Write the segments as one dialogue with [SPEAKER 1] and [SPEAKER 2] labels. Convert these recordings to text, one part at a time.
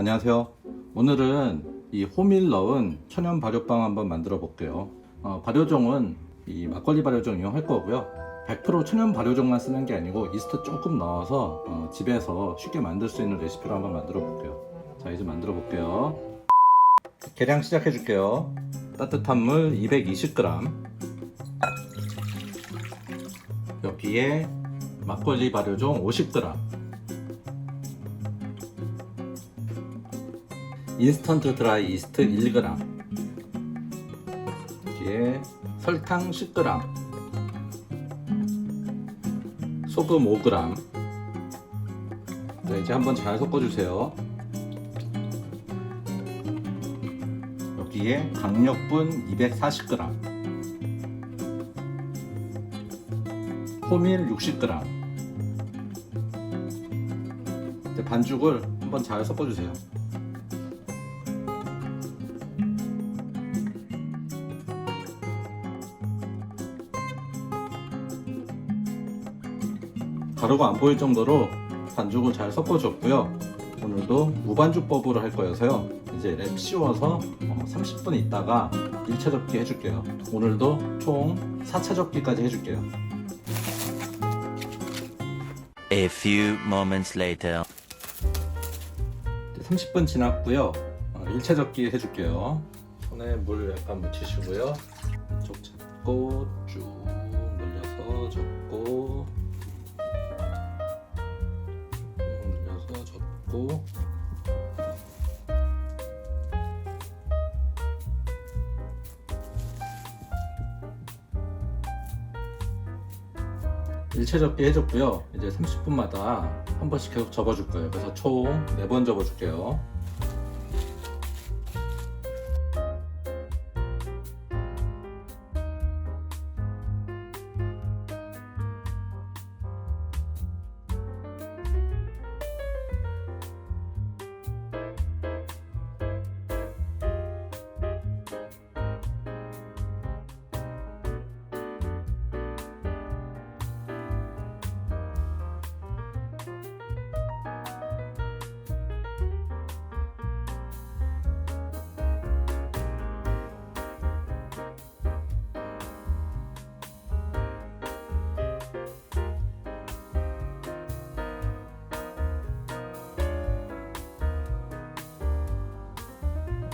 [SPEAKER 1] 안녕하세요. 오늘은 이 호밀 넣은 천연 발효빵 한번 만들어 볼게요. 어, 발효종은 이 막걸리 발효종 이용할 거고요. 100% 천연 발효종만 쓰는 게 아니고 이스트 조금 넣어서 어, 집에서 쉽게 만들 수 있는 레시피로 한번 만들어 볼게요. 자 이제 만들어 볼게요. 계량 시작해 줄게요. 따뜻한 물 220g. 여기에 막걸리 발효종 50g. 인스턴트 드라이 이스트 1g 여기에 설탕 10g 소금 5g 자, 이제 한번 잘 섞어주세요. 여기에 강력분 240g 호밀 60g 이제 반죽을 한번 잘 섞어주세요 가루가 안 보일 정도로 반죽을 잘 섞어줬고요. 오늘도 무반죽법으로 할 거여서요. 이제 랩 씌워서 어, 30분 있다가 1차 접기 해줄게요. 오늘도 총 4차 접기까지 해줄게요.
[SPEAKER 2] A few moments later.
[SPEAKER 1] 이제 30분 지났고요. 어, 1차 접기 해줄게요. 손에 물 약간 묻히시고요. 쪽 잡고 1차 접기 해줬고요. 이제 30분마다 한 번씩 계속 접어줄 거예요. 그래서 총 4번 접어줄게요.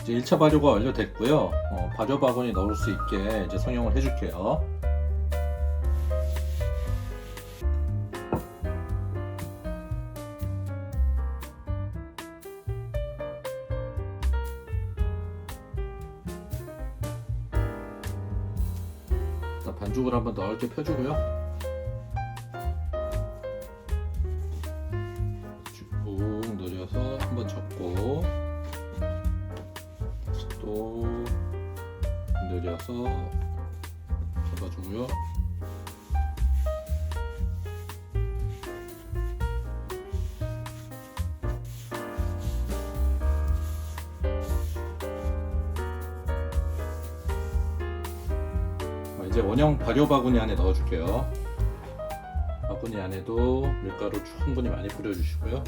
[SPEAKER 1] 이제 1차 발효가 완료됐고요. 어, 발효 바구니 넣을 수 있게 이제 성형을 해줄게요. 자, 반죽을 한번 넓게 펴주고요. 늘려서 잡아주고요. 어, 이제 원형 발효 바구니 안에 넣어줄게요. 바구니 안에도 밀가루 충분히 많이 뿌려주시고요.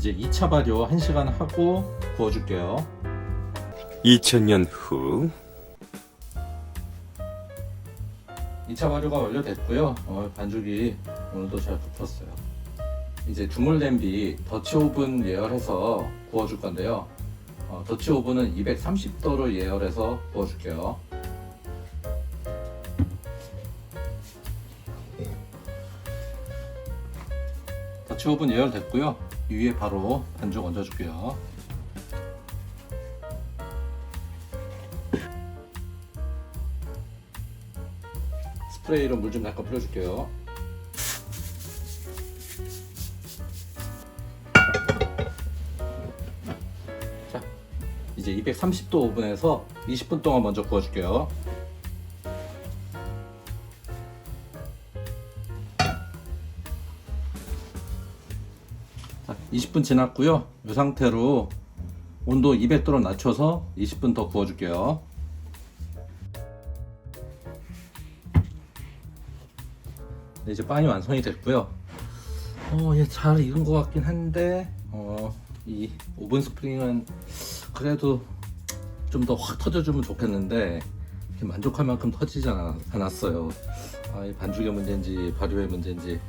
[SPEAKER 1] 이제 2차 발효 1시간 하고 구워줄게요.
[SPEAKER 3] 2000년 후
[SPEAKER 1] 2차 발효가 완료됐고요. 어, 반죽이 오늘도 잘 붙었어요. 이제 주물 냄비 더치 오븐 예열해서 구워줄 건데요. 어, 더치 오븐은 230도로 예열해서 구워줄게요. 더치 오븐 예열됐고요. 이 위에 바로 반죽 얹어줄게요. 스프레이로 물좀 약간 뿌려줄게요. 자, 이제 230도 오븐에서 20분 동안 먼저 구워줄게요. 20분 지났고요. 이 상태로 온도 200도로 낮춰서 20분 더 구워 줄게요. 네, 이제 빵이 완성이 됐고요. 어, 얘 잘 익은 것 같긴 한데, 어, 이 오븐 스프링은 그래도 좀 더 확 터져주면 좋겠는데, 만족할 만큼 터지지 않- 않았어요. 아, 이 반죽의 문제인지 발효의 문제인지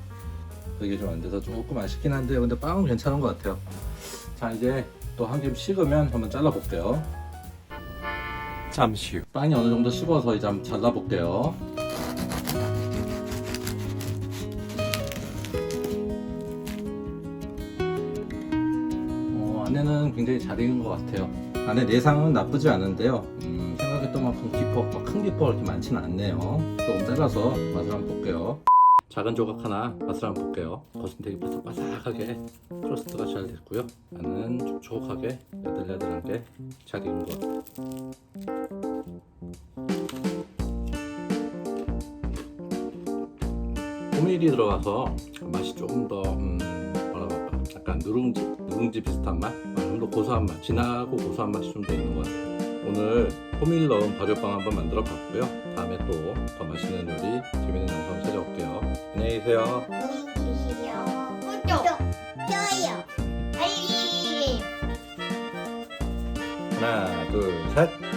[SPEAKER 1] 그게 좀 안 돼서 조금 아쉽긴 한데요. 근데 빵은 괜찮은 것 같아요. 자, 이제 또한겹 식으면 한번 잘라 볼게요.
[SPEAKER 3] 잠시 후
[SPEAKER 1] 빵이 어느 정도 식어서 이제 한번 잘라 볼게요. 어, 안에는 굉장히 잘 익은 것 같아요. 안에 내상은 나쁘지 않은데요. 음, 생각했던 만큼 뭐큰 기포가 그렇게 많지는 않네요. 조금 잘라서 맛을 한번 볼게요. 작은 조각 하나 맛을 한번 볼게요. 되게 바삭바삭하게 토스트가 잘 됐고요. 안은 촉촉하게 야들야들하게 잘 익은 것. 호밀이 들어가서 맛이 조금 더 음, 뭐라고 할까 약간 누룽지 누룽지 비슷한 맛, 아, 좀더 고소한 맛, 진하고 고소한 맛이 좀 더 있는 것 같아요. 오늘 호밀 넣은 발효빵 한번 만들어 봤고요. 다음에 또 더 맛있는 요리, 재밌는 영상 찾아올게요. 안녕히 계세요.
[SPEAKER 4] 주시면 구독, 좋아요, 알림.
[SPEAKER 1] 하나, 둘, 셋.